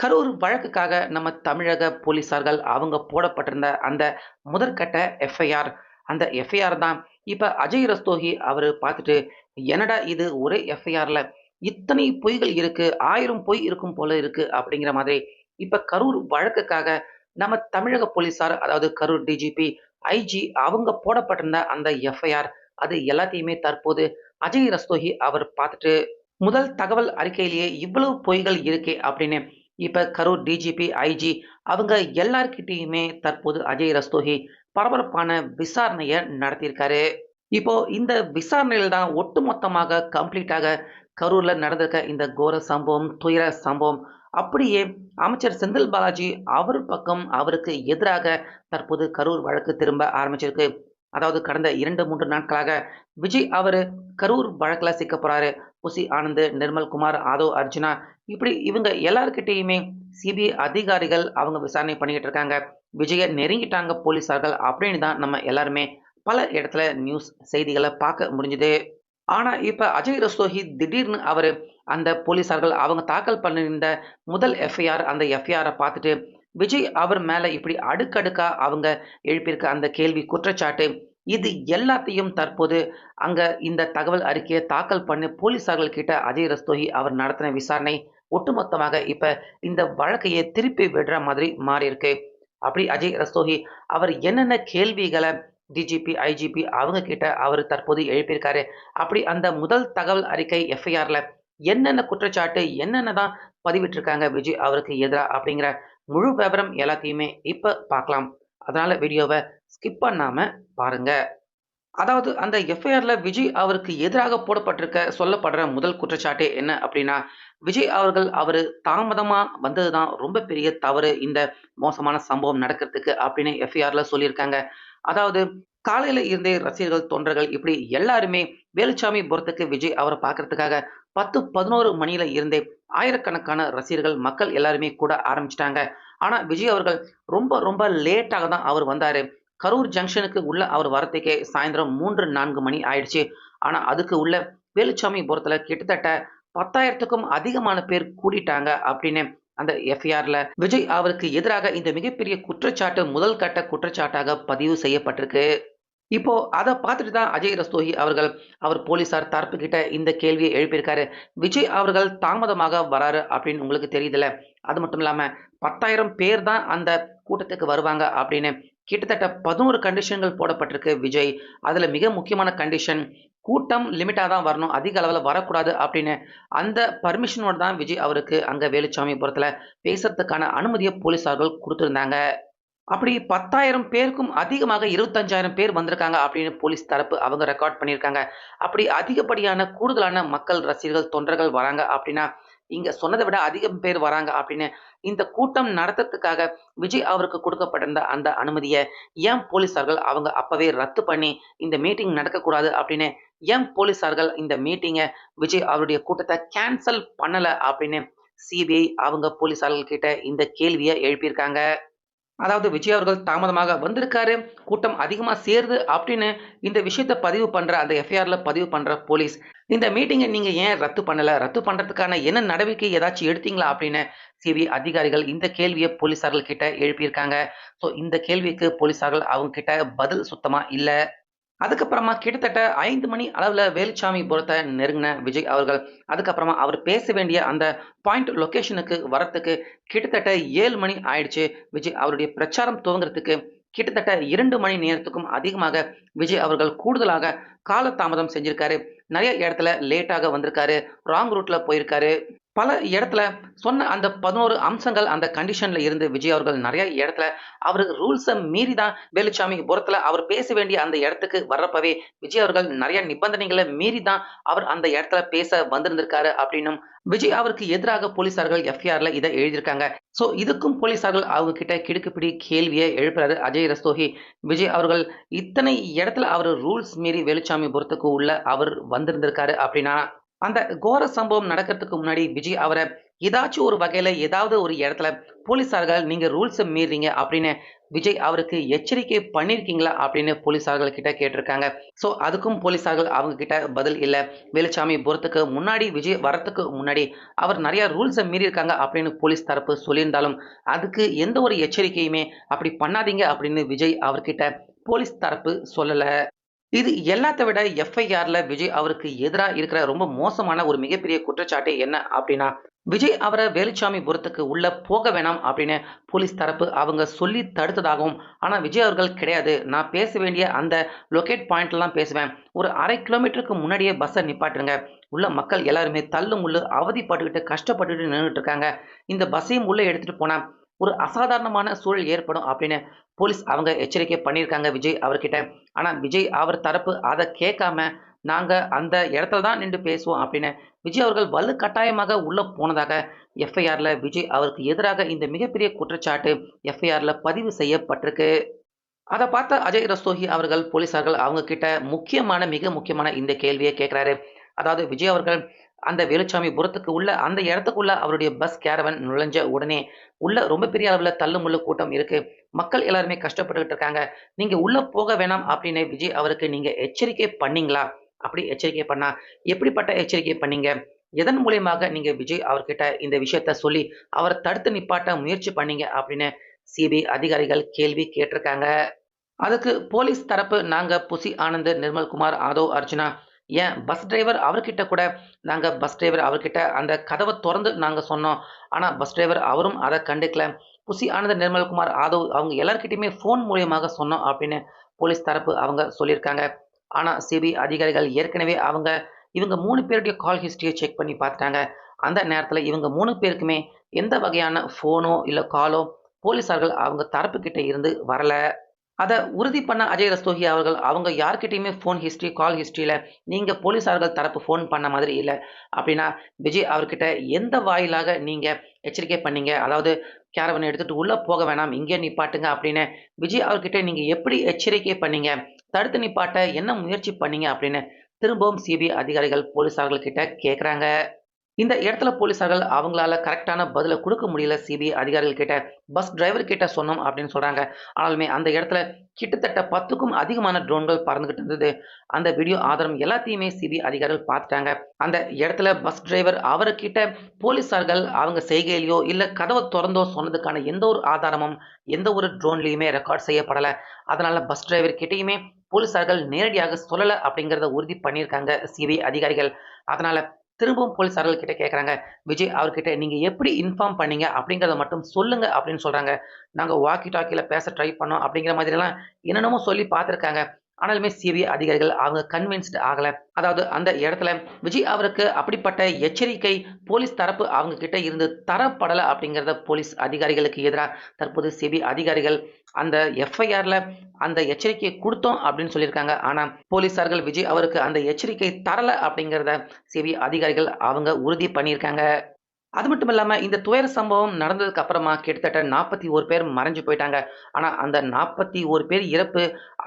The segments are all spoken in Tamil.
கரூர் வழக்குக்காக நம்ம தமிழக போலீஸார்கள் அவங்க போடப்பட்டிருந்த அந்த முதற்கட்ட எஃப்ஐஆர் அந்த எஃப்ஐஆர் தான். இப்போ அஜய் ரஸ்தோகி அவர் பார்த்துட்டு என்னடா இது ஒரே எஃப்ஐஆரில் இத்தனை பொய்கள் இருக்குது ஆயிரம் பொய் இருக்கும் போல இருக்கு அப்படிங்கிற மாதிரி. இப்போ கரூர் வழக்குக்காக நம்ம தமிழக போலீஸார் அதாவது கரூர் டிஜிபி ஐஜி அவங்க போடப்பட்டிருந்த அந்த எஃப்ஐஆர் அது எல்லாத்தையுமே தற்போது அஜய் ரஸ்தோகி அவர் பார்த்துட்டு முதல் தகவல் அறிக்கையிலேயே இவ்வளவு பொய்கள் இருக்கே அப்படின்னு இப்போ கரூர் டிஜிபி ஐஜி அவங்க எல்லார்கிட்டேயுமே தற்போது அஜய் ரஸ்தோகி பரபரப்பான விசாரணையை நடத்தியிருக்காரு. இப்போ இந்த விசாரணையில் தான் ஒட்டுமொத்தமாக கம்ப்ளீட்டாக கரூர்ல நடந்திருக்க இந்த கோர சம்பவம் துயர சம்பவம் அப்படியே அமைச்சர் செந்தில் பாலாஜி அவர் பக்கம் அவருக்கு எதிராக தற்போது கரூர் வழக்கு திரும்ப ஆரம்பிச்சிருக்கு. அதாவது கடந்த இரண்டு மூன்று நாட்களாக விஜய் அவர் கரூர் வழக்கில் சிக்க போறாரு. புசி ஆனந்த் நிர்மல் குமார் ஆதவ் அர்ஜுனா இப்படி இவங்க எல்லாருக்கிட்டேயுமே சிபிஐ அதிகாரிகள் அவங்க விசாரணை பண்ணிக்கிட்டு இருக்காங்க. விஜயை நெருங்கிட்டாங்க போலீஸார்கள் அப்படின்னு தான் நம்ம எல்லாருமே பல இடத்துல நியூஸ் செய்திகளை பார்க்க முடிஞ்சுது. ஆனா இப்ப அஜய் ரஸ்தோஹி திடீர்னு அவர் அந்த போலீஸார்கள் அவங்க தாக்கல் பண்ணியிருந்த முதல் எஃப்ஐஆர் அந்த எஃப்ஐஆரை பார்த்துட்டு விஜய் அவர் மேல இப்படி அடுக்கடுக்கா அவங்க எழுப்பியிருக்க அந்த கேள்வி குற்றச்சாட்டு இது எல்லாத்தையும் தற்போது அங்க இந்த தகவல் அறிக்கையை தாக்கல் பண்ணி போலீஸார்கள் கிட்ட அஜய் ரஸ்தோகி அவர் நடத்தின விசாரணை ஒட்டுமொத்தமாக இப்ப இந்த வழக்கையை திருப்பி விடுற மாதிரி மாறி இருக்கு அப்படி அஜய் ரஸ்தோகி அவர் என்னென்ன கேள்விகளை டிஜிபி ஐஜிபி அவங்க கிட்ட அவர் தற்போது எழுப்பியிருக்காரு அப்படி அந்த முதல் தகவல் அறிக்கை எஃப்ஐஆர்ல என்னென்ன குற்றச்சாட்டு என்னென்ன தான் பதிவிட்டிருக்காங்க விஜய் அவருக்கு எதிராக அப்படிங்கிற முழு விவரம் எல்லாத்தையுமே இப்போ பார்க்கலாம். அதனால வீடியோவை ஸ்கிப் பண்ணாம பாருங்க. அதாவது அந்த எஃப்ஐஆர்ல விஜய் அவருக்கு எதிராக போடப்பட்டிருக்க சொல்லப்படுற முதல் குற்றச்சாட்டு என்ன அப்படின்னா விஜய் அவர்கள் அவர் தாமதமா வந்ததுதான் ரொம்ப பெரிய தவறு இந்த மோசமான சம்பவம் நடக்கிறதுக்கு அப்படின்னு எஃப்ஐஆர்ல சொல்லியிருக்காங்க. அதாவது காலையில இருந்தே ரசிகர்கள் தொண்டர்கள் இப்படி எல்லாருமே வேலுச்சாமி புறத்துக்கு விஜய் அவரை பார்க்கறதுக்காக பத்து பதினோரு மணியில இருந்தே ஆயிரக்கணக்கான ரசிகர்கள் மக்கள் எல்லாருமே கூட ஆரம்பிச்சிட்டாங்க. ஆனா விஜய் அவர்கள் ரொம்ப ரொம்ப லேட்டாக தான் அவர் வந்தாரு. கரூர் ஜங்ஷனுக்கு உள்ள அவர் வரத்துக்கே சாயந்தரம் மூன்று நான்கு மணி ஆயிடுச்சு. ஆனா அதுக்கு உள்ள வேலுச்சாமி புறத்துல கிட்டத்தட்ட பத்தாயிரத்துக்கும் அதிகமான பேர் கூடிட்டாங்க அப்படின்னு அந்த எஃப்ஐஆர்ல. விஜய் அவருக்கு எதிராக இந்த மிகப்பெரிய குற்றச்சாட்டு முதல் கட்ட குற்றச்சாட்டாக பதிவு செய்யப்பட்டிருக்கு. இப்போ அதை பார்த்துட்டு தான் அஜய் ரஸ்தோகி அவர்கள் அவர் போலீசார் தரப்பு கிட்ட இந்த கேள்வியை எழுப்பியிருக்காரு. விஜய் அவர்கள் தாமதமாக வராரு அப்படின்னு உங்களுக்கு தெரியுதுல்ல. அது மட்டும் இல்லாம பத்தாயிரம் பேர் தான் அந்த கூட்டத்துக்கு வருவாங்க அப்படின்னு கிட்டத்தட்ட பதினோரு கண்டிஷன்கள் போடப்பட்டிருக்கு விஜய். அதில் மிக முக்கியமான கண்டிஷன் கூட்டம் லிமிட்டாக தான் வரணும் அதிக அளவில் வரக்கூடாது அப்படின்னு. அந்த பர்மிஷனோட தான் விஜய் அவருக்கு அங்கே வேலுச்சாமிபுரத்தில் பேசுறதுக்கான அனுமதியை போலீஸார்கள் கொடுத்துருந்தாங்க. அப்படி பத்தாயிரம் பேருக்கும் அதிகமாக இருபத்தஞ்சாயிரம் பேர் வந்திருக்காங்க அப்படின்னு போலீஸ் தரப்பு அவங்க ரெக்கார்ட் பண்ணியிருக்காங்க. அப்படி அதிகப்படியான கூடுதலான மக்கள் ரசிகர்கள் தொண்டர்கள் வராங்க அப்படின்னா இங்க சொன்னதை விட அதிகம் பேர் வராங்க அப்படின்னு இந்த கூட்டம் நடத்துறதுக்காக விஜய் அவருக்கு கொடுக்கப்பட்டிருந்த அந்த அனுமதியை ஏன் போலீஸார்கள் அவங்க அப்பவே ரத்து பண்ணி இந்த மீட்டிங் நடக்கக்கூடாது அப்படின்னு ஏன் போலீஸார்கள் இந்த மீட்டிங்கை விஜய் அவருடைய கூட்டத்தை கேன்சல் பண்ணலை அப்படின்னு சிபிஐ அவங்க போலீஸார்கள் கிட்ட இந்த கேள்வியை எழுப்பியிருக்காங்க. அதாவது விஜய் அவர்கள் தாமதமாக வந்திருக்காரு. கூட்டம் அதிகமாக சேருது அப்படின்னு இந்த விஷயத்த பதிவு பண்ணுற அந்த எஃப்ஐஆரில் பதிவு பண்ணுற போலீஸ் இந்த மீட்டிங்கை நீங்கள் ஏன் ரத்து பண்ணலை? ரத்து பண்ணுறதுக்கான என்ன நடவடிக்கை ஏதாச்சும் எடுத்தீங்களா அப்படின்னு சிபிஐ அதிகாரிகள் இந்த கேள்வியை போலீஸார்கள் கிட்ட எழுப்பியிருக்காங்க. ஸோ இந்த கேள்விக்கு போலீஸார்கள் அவங்க கிட்ட பதில் சுத்தமாக இல்லை. அதுக்கப்புறமா கிட்டத்தட்ட ஐந்து மணி அளவில் வேலுச்சாமி புறத்தை நெருங்கின விஜய் அவர்கள். அதுக்கப்புறமா அவர் பேச வேண்டிய அந்த பாயிண்ட் லொக்கேஷனுக்கு வரத்துக்கு கிட்டத்தட்ட ஏழு மணி ஆயிடுச்சு. விஜய் அவருடைய பிரச்சாரம் துவங்குறதுக்கு கிட்டத்தட்ட இரண்டு மணி நேரத்துக்கும் அதிகமாக விஜய் அவர்கள் கூடுதலாக காலதாமதம் செஞ்சிருக்காரு. நிறைய இடத்துல லேட்டாக வந்திருக்காரு. ராங் ரூட்ல போயிருக்காரு. பல இடத்துல சொன்ன அந்த பதினோரு அம்சங்கள் அந்த கண்டிஷனில் இருந்து விஜய் அவர்கள் நிறைய இடத்துல அவர் ரூல்ஸை மீறி தான் வேலுச்சாமி புறத்தில் அவர் பேச வேண்டிய அந்த இடத்துக்கு வர்றப்பவே விஜய் அவர்கள் நிறைய நிபந்தனைகளை மீறி தான் அவர் அந்த இடத்துல பேச வந்திருந்திருக்காரு அப்படின்னும் விஜய் அவருக்கு எதிராக போலீசார்கள் எஃப்ஐஆர்ல இதை எழுதியிருக்காங்க. ஸோ இதுக்கும் போலீசார்கள் அவங்க கிட்ட கிடுக்குப்பிடி கேள்வியை எழுப்புறாரு அஜய் ரஸ்தோகி. விஜய் அவர்கள் இத்தனை இடத்துல அவர் ரூல்ஸ் மீறி வேலுச்சாமி புறத்துக்கு உள்ள அவர் வந்திருந்திருக்காரு அப்படின்னா அந்த கோர சம்பவம் நடக்கிறதுக்கு முன்னாடி விஜய் அவரை ஏதாச்சும் ஒரு வகையில ஏதாவது ஒரு இடத்துல போலீஸார்கள் நீங்க ரூல்ஸை மீறீங்க அப்படின்னு விஜய் அவருக்கு எச்சரிக்கை பண்ணியிருக்கீங்களா அப்படின்னு போலீஸார்கள் கிட்ட கேட்டிருக்காங்க. ஸோ அதுக்கும் போலீஸார்கள் அவங்க கிட்ட பதில் இல்லை. வேலுச்சாமி போகிறதுக்கு முன்னாடி விஜய் வரத்துக்கு முன்னாடி அவர் நிறைய ரூல்ஸை மீறியிருக்காங்க அப்படின்னு போலீஸ் தரப்பு சொல்லியிருந்தாலும் அதுக்கு எந்த ஒரு எச்சரிக்கையுமே அப்படி பண்ணாதீங்க அப்படின்னு விஜய் அவர்கிட்ட போலீஸ் தரப்பு சொல்லலை. இது எல்லாத்த விட எஃப்ஐஆர்ல விஜய் அவருக்கு எதிராக இருக்கிற ரொம்ப மோசமான ஒரு மிகப்பெரிய குற்றச்சாட்டு என்ன அப்படின்னா விஜய் அவரை வேலுச்சாமிபுரத்துக்கு உள்ள போக வேணாம் அப்படின்னு போலீஸ் தரப்பு அவங்க சொல்லி தடுத்ததாகவும் ஆனால் விஜய் அவர்கள் கிடையாது. நான் பேச வேண்டிய அந்த லொக்கேட் பாயிண்ட்லாம் பேசுவேன். ஒரு அரை கிலோமீட்டருக்கு முன்னாடியே பஸ்ஸை நிப்பாட்டுருங்க உள்ள மக்கள் எல்லாருமே தள்ளு முள்ளு அவதிப்பட்டுக்கிட்டு கஷ்டப்பட்டுக்கிட்டு நின்றுட்டு இருக்காங்க. இந்த பஸ்ஸையும் உள்ளே எடுத்துகிட்டு போனால் ஒரு அசாதாரணமான சூழல் ஏற்படும் அப்படின்னு போலீஸ் அவங்க எச்சரிக்கை பண்ணியிருக்காங்க விஜய் அவர்கிட்ட. ஆனால் விஜய் அவர் தரப்பு அதை கேட்காம நாங்கள் அந்த இடத்துல தான் நின்று பேசுவோம் அப்படின்னு விஜய் அவர்கள் வலு கட்டாயமாக உள்ளே போனதாக எஃப்ஐஆரில் விஜய் அவருக்கு எதிராக இந்த மிகப்பெரிய குற்றச்சாட்டு எஃப்ஐஆரில் பதிவு செய்யப்பட்டிருக்கு. அதை பார்த்த அஜய் ரஸ்தோகி அவர்கள் போலீஸார்கள் அவங்க கிட்ட முக்கியமான மிக முக்கியமான இந்த கேள்வியை கேட்குறாரு. அதாவது விஜய் அவர்கள் அந்த வேலுச்சாமி புறத்துக்கு உள்ள அந்த இடத்துக்குள்ள அவருடைய பஸ் கேரவன் நுழைஞ்ச உடனே உள்ள ரொம்ப பெரிய அளவில் தள்ளுமுள்ளு கூட்டம் இருக்கு. மக்கள் எல்லாருமே கஷ்டப்பட்டுக்கிட்டு இருக்காங்க. நீங்க உள்ள போக வேணாம் அப்படின்னு விஜய் அவருக்கு நீங்க எச்சரிக்கை பண்ணீங்களா? அப்படி எச்சரிக்கை பண்ணா எப்படிப்பட்ட எச்சரிக்கை பண்ணீங்க? எதன் மூலியமாக நீங்க விஜய் அவர்கிட்ட இந்த விஷயத்த சொல்லி அவரை தடுத்து நிப்பாட்ட முயற்சி பண்ணீங்க அப்படின்னு சிபிஐ அதிகாரிகள் கேள்வி கேட்டிருக்காங்க. அதுக்கு போலீஸ் தரப்பு நாங்க புசி ஆனந்த் நிர்மல்குமார் ஆதவ் அர்ஜுனா ஏன்? பஸ் டிரைவர் அவர்கிட்ட கூட நாங்கள் பஸ் டிரைவர் அவர்கிட்ட அந்த கதவை திறந்து நாங்கள் சொன்னோம். ஆனால் பஸ் டிரைவர் அவரும் அதை கண்டுக்கல. புசி ஆனந்த நிர்மல்குமார் ஆதவ் அவங்க எல்லாருக்கிட்டையுமே ஃபோன் மூலியமாக சொன்னோம் அப்படின்னு போலீஸ் தரப்பு அவங்க சொல்லியிருக்காங்க. ஆனால் சிபிஐ அதிகாரிகள் ஏற்கனவே அவங்க இவங்க மூணு பேருடைய கால் ஹிஸ்ட்ரியை செக் பண்ணி பார்த்துட்டாங்க. அந்த நேரத்தில் இவங்க மூணு பேருக்குமே எந்த வகையான ஃபோனோ இல்லை காலோ போலீஸார்கள் அவங்க தரப்புக்கிட்ட இருந்து வரலை. அதை உறுதி பண்ண அஜய் ரஸ்தோகி அவர்கள் அவங்க யார்கிட்டையுமே ஃபோன் ஹிஸ்ட்ரி கால் ஹிஸ்ட்ரியில் நீங்கள் போலீஸார்கள் தரப்பு ஃபோன் பண்ண மாதிரி இல்லை. அப்படின்னா விஜய் அவர்கிட்ட எந்த வாயிலாக நீங்கள் எச்சரிக்கை பண்ணீங்க? அதாவது கேரவனை எடுத்துகிட்டு உள்ளே போக வேணாம் இங்கே நிப்பாட்டுங்க அப்படின்னு விஜய் அவர்கிட்ட நீங்கள் எப்படி எச்சரிக்கை பண்ணீங்க? தடுத்து நிப்பாட்ட என்ன முயற்சி பண்ணீங்க? அப்படின்னு திரும்பவும் சிபிஐ அதிகாரிகள் போலீஸார்கள் கிட்ட கேட்குறாங்க இந்த இடத்துல போலீஸார்கள் அவங்களால கரெக்டான பதிலை கொடுக்க முடியல சிபிஐ அதிகாரிகள் கிட்ட. பஸ் டிரைவர் கிட்ட சொன்னோம் அப்படின்னு சொல்றாங்க. ஆனாலுமே அந்த இடத்துல கிட்டத்தட்ட பத்துக்கும் அதிகமான ட்ரோன்கள் பறந்துகிட்டு இருந்தது. அந்த வீடியோ ஆதாரம் எல்லாத்தையுமே சிபிஐ அதிகாரிகள் பார்த்துட்டாங்க. அந்த இடத்துல பஸ் டிரைவர் அவர்கிட்ட போலீஸார்கள் அவங்க செய்கையிலையோ இல்லை கதவை திறந்தோ சொன்னதுக்கான எந்த ஒரு ஆதாரமும் எந்த ஒரு ட்ரோன்லையுமே ரெக்கார்ட் செய்யப்படலை. அதனால பஸ் டிரைவர் கிட்டேயுமே போலீஸார்கள் நேரடியாக சொல்லலை அப்படிங்கிறத உறுதி பண்ணியிருக்காங்க சிபிஐ அதிகாரிகள். அதனால திரும்பவும் போலீஸார்கள் கிட்ட கேட்குறாங்க விஜய் அவர்கிட்ட நீங்கள் எப்படி இன்ஃபார்ம் பண்ணீங்க அப்படிங்கிறத மட்டும் சொல்லுங்க அப்படின்னு சொல்கிறாங்க நாங்கள் வாக்கி டாக்கியில் பேச ட்ரை பண்ணோம் அப்படிங்கிற மாதிரிலாம் என்னென்னமோ சொல்லி பார்த்துருக்காங்க. ஆனாலுமே சிபிஐ அதிகாரிகள் அவங்க கன்வின்ஸ்ட் ஆகலை. அதாவது அந்த இடத்துல விஜய் அவருக்கு அப்படிப்பட்ட எச்சரிக்கை போலீஸ் தரப்பு அவங்க கிட்ட இருந்து தரப்படலை அப்படிங்கிறத போலீஸ் அதிகாரிகளுக்கு எதிராக தற்போது சிபிஐ அதிகாரிகள் அந்த எஃப்ஐஆர்ல அந்த எச்சரிக்கையை கொடுத்தோம் அப்படின்னு சொல்லியிருக்காங்க. ஆனால் போலீஸார்கள் விஜய் அவருக்கு அந்த எச்சரிக்கை தரலை அப்படிங்கிறத சிபிஐ அதிகாரிகள் அவங்க உறுதி பண்ணியிருக்காங்க. அது மட்டும் இல்லாமல் இந்த துயர சம்பவம் நடந்ததுக்கு அப்புறமா கிட்டத்தட்ட நாற்பத்தி ஒரு பேர் மறைஞ்சு போயிட்டாங்க. ஆனால் அந்த நாற்பத்தி ஒரு பேர் இறப்பு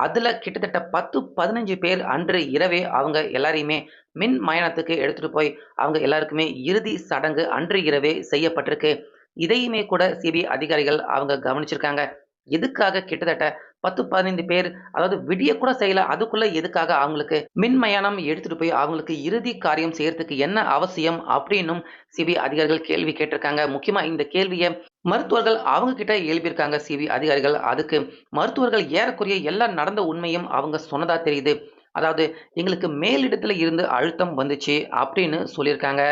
அதில் கிட்டத்தட்ட பத்து பதினஞ்சு பேர் அன்று இரவே அவங்க எல்லாரையுமே மின் மயானத்துக்கு எடுத்துகிட்டு போய் அவங்க எல்லாருக்குமே இறுதி சடங்கு அன்று இரவே செய்யப்பட்டிருக்கு. இதையுமே கூட சிபிஐ அதிகாரிகள் அவங்க கவனிச்சிருக்காங்க. எதுக்காக கிட்டத்தட்ட பத்து பதினைந்து பேர் அதாவது விடிய கூட செய்யல அதுக்குள்ள எதுக்காக அவங்களுக்கு மின்மயானம் எடுத்துட்டு போய் அவங்களுக்கு இறுதி காரியம் செய்யறதுக்கு என்ன அவசியம் அப்படின்னும் சிபிஐ அதிகாரிகள் கேள்வி கேட்டிருக்காங்க. முக்கியமா இந்த கேள்வியை மருத்துவர்கள் அவங்க கிட்ட எழுப்பியிருக்காங்க சிபிஐ அதிகாரிகள். அதுக்கு மருத்துவர்கள் ஏறக்குறைய எல்லா நடந்த உண்மையும் அவங்க சொன்னதா தெரியுது. அதாவது எங்களுக்கு மேலிடத்துல இருந்து அழுத்தம் வந்துச்சு அப்படின்னு சொல்லியிருக்காங்க.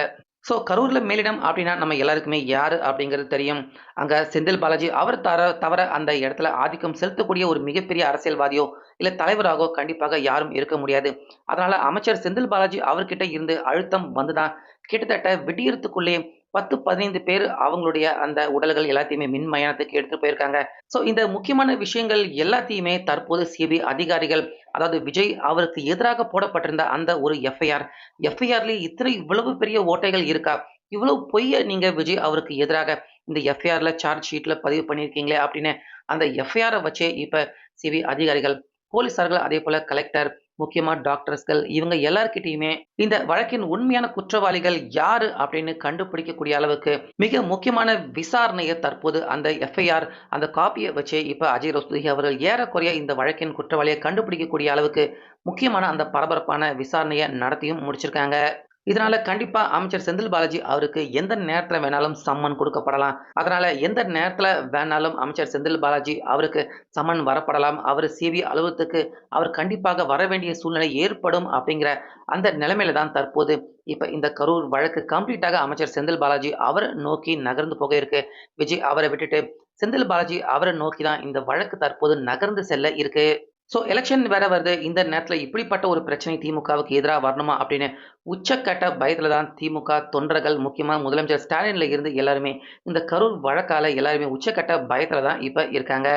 ஸோ கரூரில் மேலிடம் அப்படின்னா நம்ம எல்லாருக்குமே யார் அப்படிங்கிறது தெரியும். அங்கே செந்தில் பாலாஜி அவர் தர தவிர அந்த இடத்துல ஆதிக்கம் செலுத்தக்கூடிய ஒரு மிகப்பெரிய அரசியல்வாதியோ இல்லை தலைவராகவோ கண்டிப்பாக யாரும் இருக்க முடியாது. அதனால் அமைச்சர் செந்தில் பாலாஜி அவர்கிட்ட இருந்து அழுத்தம் வந்துதான். கிட்டத்தட்ட விடியறதுக்குள்ளே பத்து பதினைந்து பேர் அவங்களுடைய அந்த உடல்கள் எல்லாத்தையுமே மின் மயானத்துக்கு எடுத்து போயிருக்காங்க. ஸோ இந்த முக்கியமான விஷயங்கள் எல்லாத்தையுமே தற்போது சிபிஐ அதிகாரிகள் அதாவது விஜய் அவருக்கு எதிராக போடப்பட்டிருந்த அந்த ஒரு எஃப்ஐஆர் எஃப்ஐஆர்லேயே இத்தனை இவ்வளவு பெரிய ஓட்டைகள் இருக்கா? இவ்வளவு பொய்ய நீங்க விஜய் அவருக்கு எதிராக இந்த எஃப்ஐஆர்ல சார்ஜ் ஷீட்ல பதிவு பண்ணியிருக்கீங்களே அப்படின்னு அந்த எஃப்ஐஆரை வச்சே இப்ப சிபிஐ அதிகாரிகள் போலீசார்கள் அதே போல கலெக்டர் முக்கியமாக டாக்டர்ஸ்கள் இவங்க எல்லார்கிட்டையுமே இந்த வழக்கின் உண்மையான குற்றவாளிகள் யாரு அப்படின்னு கண்டுபிடிக்கக்கூடிய அளவுக்கு மிக முக்கியமான விசாரணையை தற்போது அந்த எஃப்ஐஆர் அந்த காப்பியை வச்சு இப்போ அஜய் ரஸ்துகி அவர்கள் ஏறக்குறைய இந்த வழக்கின் குற்றவாளியை கண்டுபிடிக்கக்கூடிய அளவுக்கு முக்கியமான அந்த பரபரப்பான விசாரணையை நடத்தியும் முடிச்சிருக்காங்க. இதனால கண்டிப்பா அமைச்சர் செந்தில் பாலாஜி அவருக்கு எந்த நேரத்துல வேணாலும் சம்மன் கொடுக்கப்படலாம். அதனால எந்த நேரத்துல வேணாலும் அமைச்சர் செந்தில் பாலாஜி அவருக்கு சம்மன் வரப்படலாம். அவர் சிவி அலுவலகத்துக்கு அவர் கண்டிப்பாக வர வேண்டிய சூழ்நிலை ஏற்படும் அப்படிங்கிற அந்த நிலைமையில தான் தற்போது இப்ப இந்த கரூர் வழக்கு கம்ப்ளீட்டாக அமைச்சர் செந்தில் பாலாஜி அவர் நோக்கி நகர்ந்து போக இருக்கு. விஜய் அவரை விட்டுட்டு செந்தில் பாலாஜி அவரை நோக்கி தான் இந்த வழக்கு தற்போது நகர்ந்து செல்ல இருக்கு. ஸோ எலெக்ஷன் வேற வருது. இந்த நேரத்தில் இப்படிப்பட்ட ஒரு பிரச்சனை திமுகவுக்கு எதிராக வரணுமா அப்படின்னு உச்சக்கட்ட பயத்தில் தான் திமுக தொண்டர்கள் முக்கியமாக முதலமைச்சர் ஸ்டாலின்ல இருந்து எல்லாருமே இந்த கரூர் வழக்கால எல்லாருமே உச்சக்கட்ட பயத்தில் தான் இப்போ இருக்காங்க.